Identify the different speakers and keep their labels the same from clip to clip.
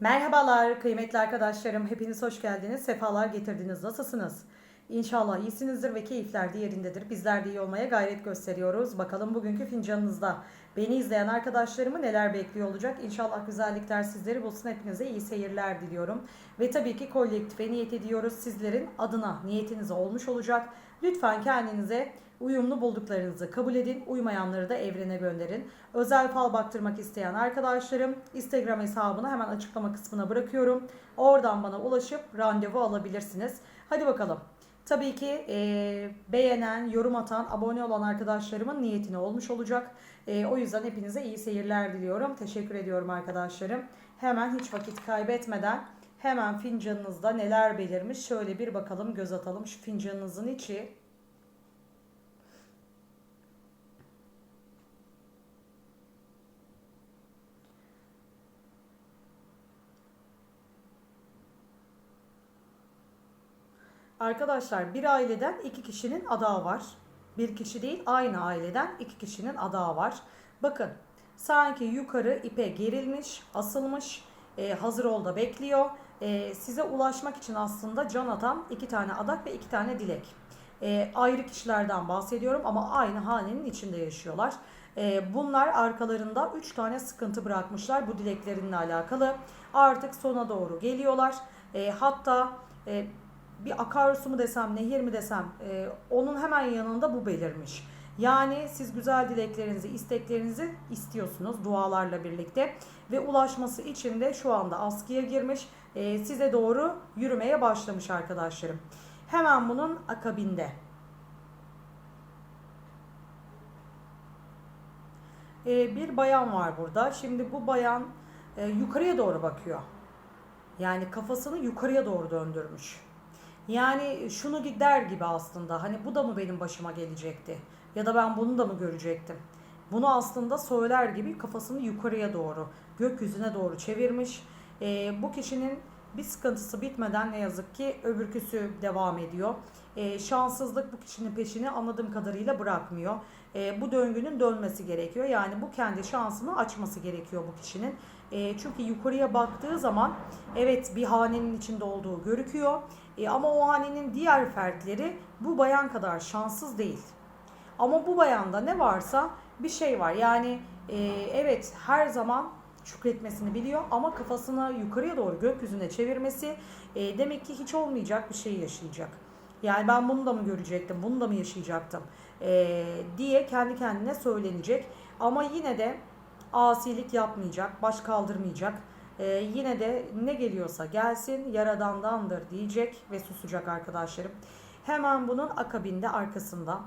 Speaker 1: Merhabalar kıymetli arkadaşlarım. Hepiniz hoş geldiniz. Sefalar getirdiniz. Nasılsınız? İnşallah iyisinizdir ve keyifler de yerindedir. Bizler de iyi olmaya gayret gösteriyoruz. Bakalım bugünkü fincanınızda beni izleyen arkadaşlarımı neler bekliyor olacak. İnşallah güzellikler sizleri bulsun. Hepinize iyi seyirler diliyorum. Ve tabii ki kolektife niyet ediyoruz. Sizlerin adına niyetiniz olmuş olacak. Lütfen kendinize uyumlu bulduklarınızı kabul edin. Uymayanları da evrene gönderin. Özel fal baktırmak isteyen arkadaşlarım Instagram hesabını hemen açıklama kısmına bırakıyorum. Oradan bana ulaşıp randevu alabilirsiniz. Hadi bakalım. Tabii ki e, beğenen, yorum atan, abone olan arkadaşlarımın niyetine olmuş olacak. E, o yüzden hepinize iyi seyirler diliyorum. Teşekkür ediyorum arkadaşlarım. Hemen hiç vakit kaybetmeden hemen fincanınızda neler belirmiş şöyle bir bakalım göz atalım. Şu fincanınızın içi Arkadaşlar bir aileden iki kişinin adağı var. Bir kişi değil aynı aileden iki kişinin adağı var. Bakın sanki yukarı ipe gerilmiş, asılmış, e, hazır ol da bekliyor. E, size ulaşmak için aslında can atan iki tane adak ve iki tane dilek. E, ayrı kişilerden bahsediyorum ama aynı hanenin içinde yaşıyorlar. E, bunlar arkalarında üç tane sıkıntı bırakmışlar bu dileklerinle alakalı. Artık sona doğru geliyorlar. E, hatta e, bir akarsu mu desem, nehir mi desem e, onun hemen yanında bu belirmiş. Yani siz güzel dileklerinizi, isteklerinizi istiyorsunuz dualarla birlikte ve ulaşması için de şu anda askıya girmiş, e, size doğru yürümeye başlamış arkadaşlarım. Hemen bunun akabinde e, bir bayan var burada. Şimdi bu bayan e, yukarıya doğru bakıyor. Yani kafasını yukarıya doğru döndürmüş. Yani şunu der gibi aslında hani bu da mı benim başıma gelecekti? Ya da ben bunu da mı görecektim? Bunu aslında söyler gibi kafasını yukarıya doğru, gökyüzüne doğru çevirmiş. E, bu kişinin bir sıkıntısı bitmeden ne yazık ki öbürküsü devam ediyor. E, şanssızlık bu kişinin peşini anladığım kadarıyla bırakmıyor. E, bu döngünün dönmesi gerekiyor. Yani bu kendi şansını açması gerekiyor bu kişinin. E, çünkü yukarıya baktığı zaman evet bir hanenin içinde olduğu görüküyor. E, ama o hanenin diğer fertleri bu bayan kadar şanssız değil. Ama bu bayanda ne varsa bir şey var. Yani e, evet her zaman şükretmesini biliyor ama kafasını yukarıya doğru gökyüzüne çevirmesi e, demek ki hiç olmayacak bir şey yaşayacak. Yani ben bunu da mı görecektim, bunu da mı yaşayacaktım e, diye kendi kendine söylenecek. Ama yine de asilik yapmayacak, baş kaldırmayacak. E, yine de ne geliyorsa gelsin yaradandandır diyecek ve susacak arkadaşlarım. Hemen bunun akabinde arkasında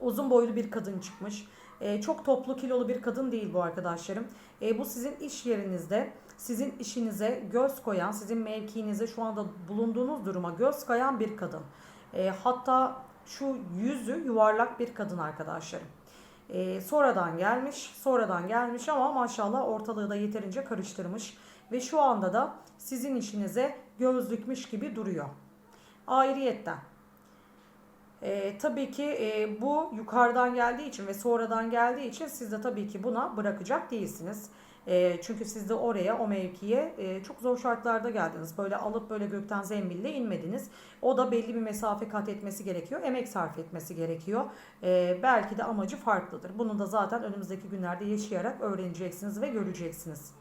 Speaker 1: uzun boylu bir kadın çıkmış. E, çok toplu kilolu bir kadın değil bu arkadaşlarım. E, bu sizin iş yerinizde sizin işinize göz koyan, sizin mevkiinize şu anda bulunduğunuz duruma göz koyan bir kadın. E, hatta şu yüzü yuvarlak bir kadın arkadaşlarım. E, sonradan gelmiş, sonradan gelmiş ama maşallah ortalığı da yeterince karıştırmış. Ve şu anda da sizin işinize göz dikmiş gibi duruyor. Ayrıyetten e, tabii ki e, bu yukarıdan geldiği için ve sonradan geldiği için siz de tabii ki buna bırakacak değilsiniz. E, çünkü siz de oraya o mevkiye e, çok zor şartlarda geldiniz. Böyle alıp böyle gökten zembille inmediniz. O da belli bir mesafe kat etmesi gerekiyor. Emek sarf etmesi gerekiyor. E, belki de amacı farklıdır. Bunu da zaten önümüzdeki günlerde yaşayarak öğreneceksiniz ve göreceksiniz.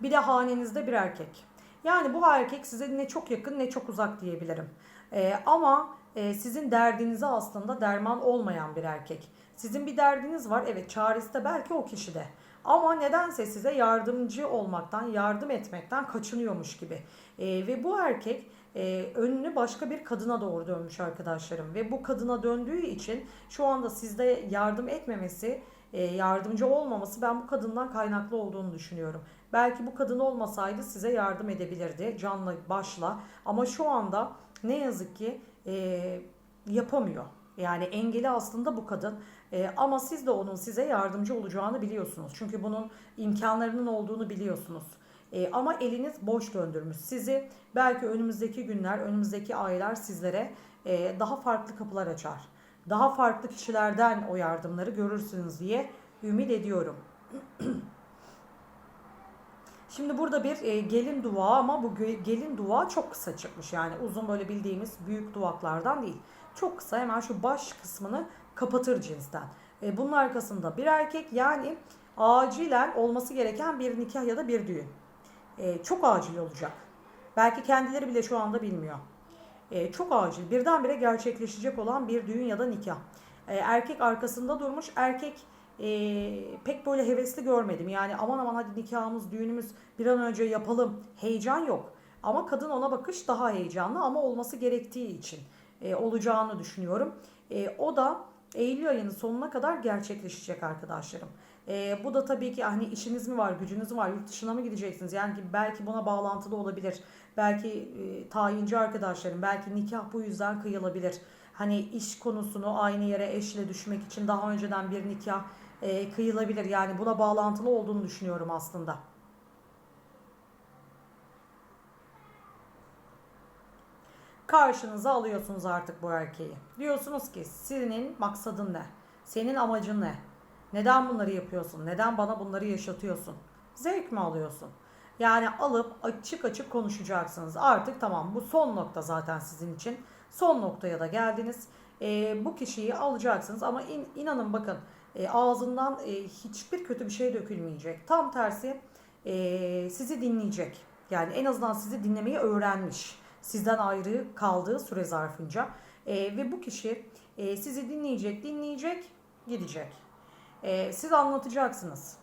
Speaker 1: Bir de hanenizde bir erkek. Yani bu erkek size ne çok yakın ne çok uzak diyebilirim. E, ama e, sizin derdinize aslında derman olmayan bir erkek. Sizin bir derdiniz var. Evet çaresi de belki o kişide. Ama nedense size yardımcı olmaktan, yardım etmekten kaçınıyormuş gibi. E, ve bu erkek e, önünü başka bir kadına doğru dönmüş arkadaşlarım. Ve bu kadına döndüğü için şu anda sizde yardım etmemesi, e, yardımcı olmaması ben bu kadından kaynaklı olduğunu düşünüyorum. Belki bu kadın olmasaydı size yardım edebilirdi canla başla. Ama şu anda ne yazık ki e, yapamıyor. Yani engeli aslında bu kadın. E, ama siz de onun size yardımcı olacağını biliyorsunuz. Çünkü bunun imkanlarının olduğunu biliyorsunuz. E, ama eliniz boş döndürmüş sizi. Belki önümüzdeki günler, önümüzdeki aylar sizlere e, daha farklı kapılar açar. Daha farklı kişilerden o yardımları görürsünüz diye ümit ediyorum. Şimdi burada bir e, gelin duvağı ama bu gelin duvağı çok kısa çıkmış. Yani uzun böyle bildiğimiz büyük duvaklardan değil. Çok kısa hemen şu baş kısmını kapatır cinsten. E, bunun arkasında bir erkek yani acilen olması gereken bir nikah ya da bir düğün. E, çok acil olacak. Belki kendileri bile şu anda bilmiyor. E, çok acil birdenbire gerçekleşecek olan bir düğün ya da nikah. E, erkek arkasında durmuş. Erkek e, pek böyle hevesli görmedim. Yani aman aman hadi nikahımız, düğünümüz bir an önce yapalım. Heyecan yok. Ama kadın ona bakış daha heyecanlı ama olması gerektiği için e, olacağını düşünüyorum. E, o da Eylül ayının sonuna kadar gerçekleşecek arkadaşlarım. E, bu da tabii ki hani işiniz mi var, gücünüz mü var, yurt dışına mı gideceksiniz? Yani belki buna bağlantılı olabilir. Belki e, tayinci arkadaşlarım, belki nikah bu yüzden kıyılabilir. Hani iş konusunu aynı yere eşle düşmek için daha önceden bir nikah e, kıyılabilir. Yani buna bağlantılı olduğunu düşünüyorum aslında. Karşınıza alıyorsunuz artık bu erkeği. Diyorsunuz ki senin maksadın ne? Senin amacın ne? Neden bunları yapıyorsun? Neden bana bunları yaşatıyorsun? Zevk mi alıyorsun? Yani alıp açık açık konuşacaksınız. Artık tamam bu son nokta zaten sizin için. Son noktaya da geldiniz. E, bu kişiyi alacaksınız ama in, inanın bakın e, ağzından e, hiçbir kötü bir şey dökülmeyecek. Tam tersi e, sizi dinleyecek. Yani en azından sizi dinlemeyi öğrenmiş. Sizden ayrı kaldığı süre zarfınca. E, ve bu kişi e, sizi dinleyecek, dinleyecek, gidecek. E, siz anlatacaksınız.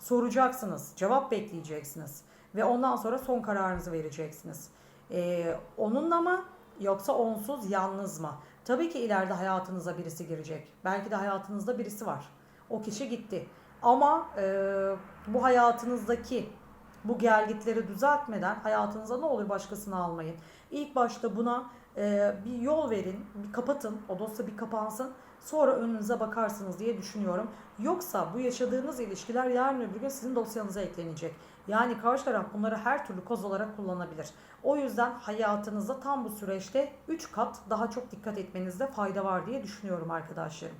Speaker 1: Soracaksınız. Cevap bekleyeceksiniz. Ve ondan sonra son kararınızı vereceksiniz. E, onunla mı yoksa onsuz yalnız mı? Tabii ki ileride hayatınıza birisi girecek. Belki de hayatınızda birisi var. O kişi gitti. Ama e, bu hayatınızdaki bu gelgitleri düzeltmeden hayatınıza ne olur başkasını almayın. İlk başta buna e, bir yol verin, bir kapatın, o dosya bir kapansın. Sonra önünüze bakarsınız diye düşünüyorum. Yoksa bu yaşadığınız ilişkiler yarın öbür gün sizin dosyanıza eklenecek. Yani karşı taraf bunları her türlü koz olarak kullanabilir. O yüzden hayatınızda tam bu süreçte 3 kat daha çok dikkat etmenizde fayda var diye düşünüyorum arkadaşlarım.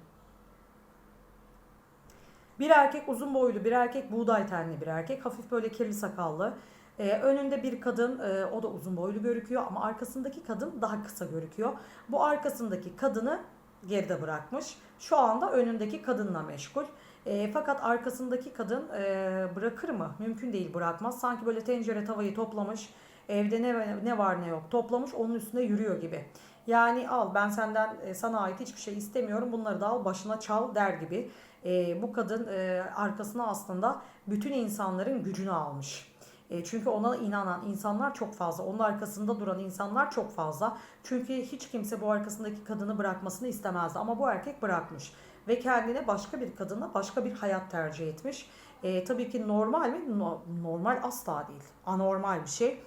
Speaker 1: Bir erkek uzun boylu, bir erkek buğday tenli bir erkek. Hafif böyle kirli sakallı. Ee, önünde bir kadın, e, o da uzun boylu gözüküyor ama arkasındaki kadın daha kısa gözüküyor. Bu arkasındaki kadını geride bırakmış. Şu anda önündeki kadınla meşgul. E, fakat arkasındaki kadın e, bırakır mı? Mümkün değil bırakmaz. Sanki böyle tencere tavayı toplamış. Evde ne, ne var ne yok toplamış onun üstünde yürüyor gibi. Yani al ben senden e, sana ait hiçbir şey istemiyorum bunları da al başına çal der gibi. E, bu kadın e, arkasına aslında bütün insanların gücünü almış. E, çünkü ona inanan insanlar çok fazla. Onun arkasında duran insanlar çok fazla. Çünkü hiç kimse bu arkasındaki kadını bırakmasını istemezdi. Ama bu erkek bırakmış. Ve kendine başka bir kadınla başka bir hayat tercih etmiş. E, tabii ki normal mi? No, normal asla değil. Anormal bir şey.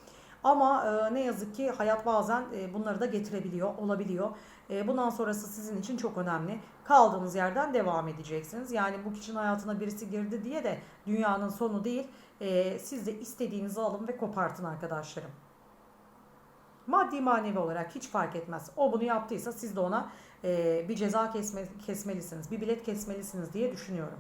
Speaker 1: Ama e, ne yazık ki hayat bazen e, bunları da getirebiliyor, olabiliyor. E, bundan sonrası sizin için çok önemli. Kaldığınız yerden devam edeceksiniz. Yani bu kişinin hayatına birisi girdi diye de dünyanın sonu değil. E, siz de istediğinizi alın ve kopartın arkadaşlarım. Maddi manevi olarak hiç fark etmez. O bunu yaptıysa siz de ona e, bir ceza kesme, kesmelisiniz, bir bilet kesmelisiniz diye düşünüyorum.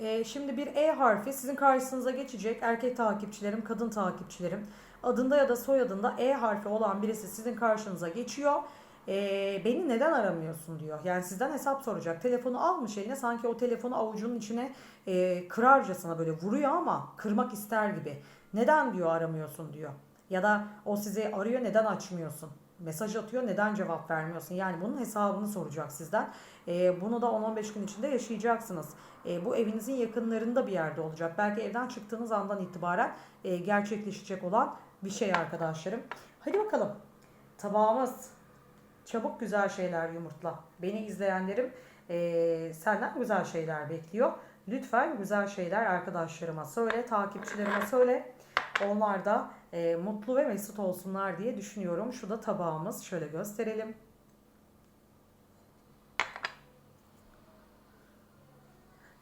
Speaker 1: E, şimdi bir E harfi sizin karşınıza geçecek. Erkek takipçilerim, kadın takipçilerim. Adında ya da soyadında E harfi olan birisi sizin karşınıza geçiyor. E, beni neden aramıyorsun diyor. Yani sizden hesap soracak. Telefonu almış eline sanki o telefonu avucunun içine e, kırarcasına böyle vuruyor ama kırmak ister gibi. Neden diyor aramıyorsun diyor. Ya da o sizi arıyor neden açmıyorsun? Mesaj atıyor neden cevap vermiyorsun? Yani bunun hesabını soracak sizden. E, bunu da 10-15 gün içinde yaşayacaksınız. E, bu evinizin yakınlarında bir yerde olacak. Belki evden çıktığınız andan itibaren e, gerçekleşecek olan bir şey arkadaşlarım. Hadi bakalım. Tabağımız çabuk güzel şeyler yumurtla. Beni izleyenlerim e, senden güzel şeyler bekliyor. Lütfen güzel şeyler arkadaşlarıma söyle, takipçilerime söyle. Onlar da e, mutlu ve mesut olsunlar diye düşünüyorum. Şu da tabağımız. Şöyle gösterelim.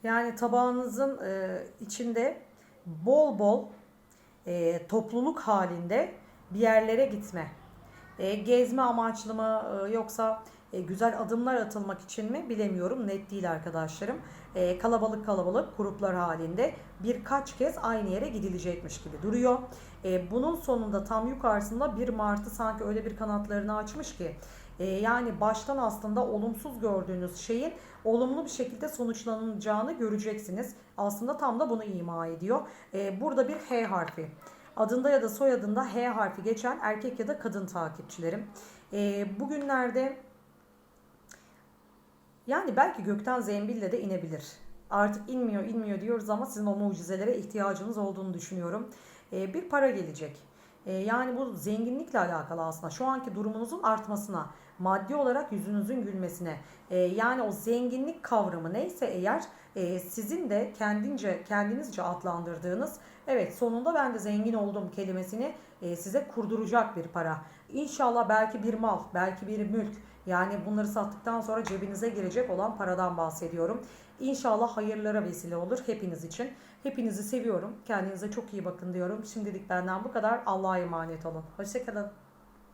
Speaker 1: Yani tabağınızın e, içinde bol bol e, topluluk halinde bir yerlere gitme. E, gezme amaçlı mı e, yoksa e, güzel adımlar atılmak için mi bilemiyorum. Net değil arkadaşlarım. E, kalabalık kalabalık gruplar halinde birkaç kez aynı yere gidilecekmiş gibi duruyor. E, bunun sonunda tam yukarısında bir martı sanki öyle bir kanatlarını açmış ki e, yani baştan aslında olumsuz gördüğünüz şeyin olumlu bir şekilde sonuçlanacağını göreceksiniz. Aslında tam da bunu ima ediyor. E, burada bir H harfi. Adında ya da soyadında H harfi geçen erkek ya da kadın takipçilerim. E, bugünlerde yani belki gökten zembille de inebilir. Artık inmiyor inmiyor diyoruz ama sizin o mucizelere ihtiyacınız olduğunu düşünüyorum. Ee, bir para gelecek. Ee, yani bu zenginlikle alakalı aslında. Şu anki durumunuzun artmasına, maddi olarak yüzünüzün gülmesine. Ee, yani o zenginlik kavramı neyse eğer e, sizin de kendince kendinizce adlandırdığınız evet sonunda ben de zengin oldum kelimesini e, size kurduracak bir para. İnşallah belki bir mal, belki bir mülk. Yani bunları sattıktan sonra cebinize girecek olan paradan bahsediyorum. İnşallah hayırlara vesile olur hepiniz için. Hepinizi seviyorum. Kendinize çok iyi bakın diyorum. Şimdilik benden bu kadar. Allah'a emanet olun. Hoşçakalın.